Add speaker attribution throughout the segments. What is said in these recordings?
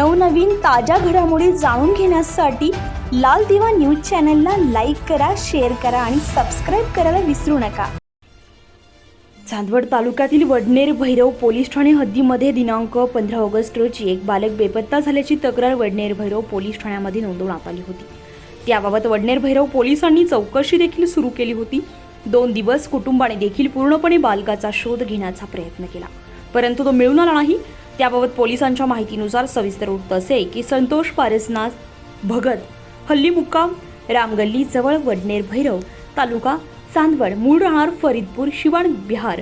Speaker 1: नवनवीन ताज्या घडामोडी जाणून घेण्यासाठी लाल दिवा न्यूज चॅनलला लाईक करा शेअर करा आणि सबस्क्राईब करायला विसरू नका. चांदवड तालुक्यातील वडनेर भैरव पोलीस ठाणे हद्दीमध्ये दिनांक पंधरा ऑगस्ट रोजी एक बालक बेपत्ता झाल्याची तक्रार वडनेर भैरव पोलीस ठाण्यामध्ये नोंदवण्यात आली होती. त्याबाबत वडनेर भैरव पोलिसांनी चौकशी देखील सुरू केली होती. दोन दिवस कुटुंबाने देखील पूर्णपणे बालकाचा शोध घेण्याचा प्रयत्न केला. परंतु तो मिळून आला नाही. त्याबाबत पोलिसांच्या माहितीनुसार सविस्तर वृत्त असे की संतोष पारसनाथ भगत हल्ली मुक्काम रामगल्ली जवळ वडनेर भैरव तालुका चांदवड मूळ राहणार फरीदपूर शिवाण बिहार.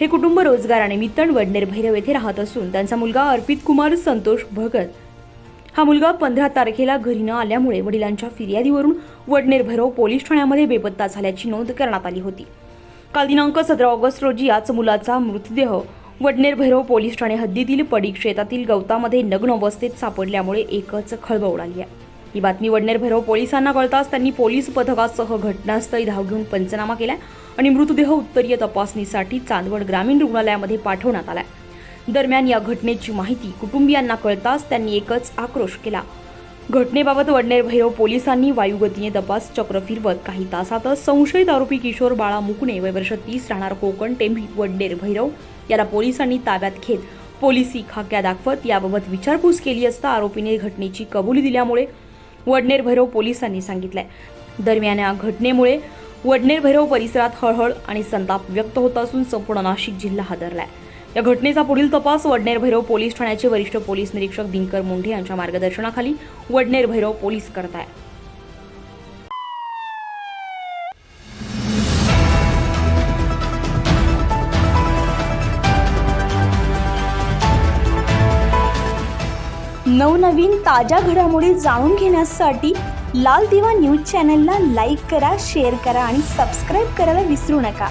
Speaker 1: हे कुटुंब रोजगारानिमित्त वडनेर भैरव येथे राहत असून त्यांचा मुलगा अर्पित कुमार संतोष भगत. हा मुलगा पंधरा तारखेला घरी न आल्यामुळे वडिलांच्या फिर्यादीवरून वडनेर भैरव पोलीस ठाण्यामध्ये बेपत्ता झाल्याची नोंद करण्यात आली होती. काल दिनांक सतरा ऑगस्ट रोजी याच मुलाचा मृतदेह वडनेर भैरव पोलीस ठाणे हद्दीतील पडी शेतातील गवतामध्ये नग्न अवस्थेत सापडल्यामुळे एकच खळबळ उडाली आहे. ही बातमी वडनेर भैरव पोलिसांना कळताच त्यांनी पोलीस पथकासह घटनास्थळी धाव घेऊन पंचनामा केला आणि मृतदेह उत्तरीय तपासणीसाठी चांदवड ग्रामीण रुग्णालयामध्ये पाठवण्यात आलाय. दरम्यान या घटनेची माहिती कुटुंबियांना कळताच त्यांनी एकच आक्रोश केला. घटनेबाबत वडनेर भैरव पोलिसांनी वायुगतीने तपास चक्र फिरवत काही तासातच संशयित आरोपी किशोर बाळा मुकणे वय वर्ष तीस राहणार कोकण टेंभी वडनेर भैरव. याला पोलिसांनी ताब्यात घेत पोलिसी खाक्या दाखवत याबाबत विचारपूस केली असता आरोपीने घटनेची कबुली दिल्यामुळे वडनेर भैरव पोलिसांनी सांगितलंय. दरम्यान या घटनेमुळे वडनेर भैरव परिसरात हळहळ आणि संताप व्यक्त होत असून संपूर्ण नाशिक जिल्हा हादरलाय. या घटनेचा पुढील तपास वडनेर भैरव पोलीस ठाण्याचे वरिष्ठ पोलीस निरीक्षक दिनकर मुंढे यांच्या मार्गदर्शनाखाली वडनेर भैरव पोलीस करत आहे नवनवीन ताज्या घडामोडी जाणून घेण्यासाठी लाल दिवा न्यूज चॅनलला लाईक करा शेअर करा आणि सबस्क्राईब करायला विसरू नका.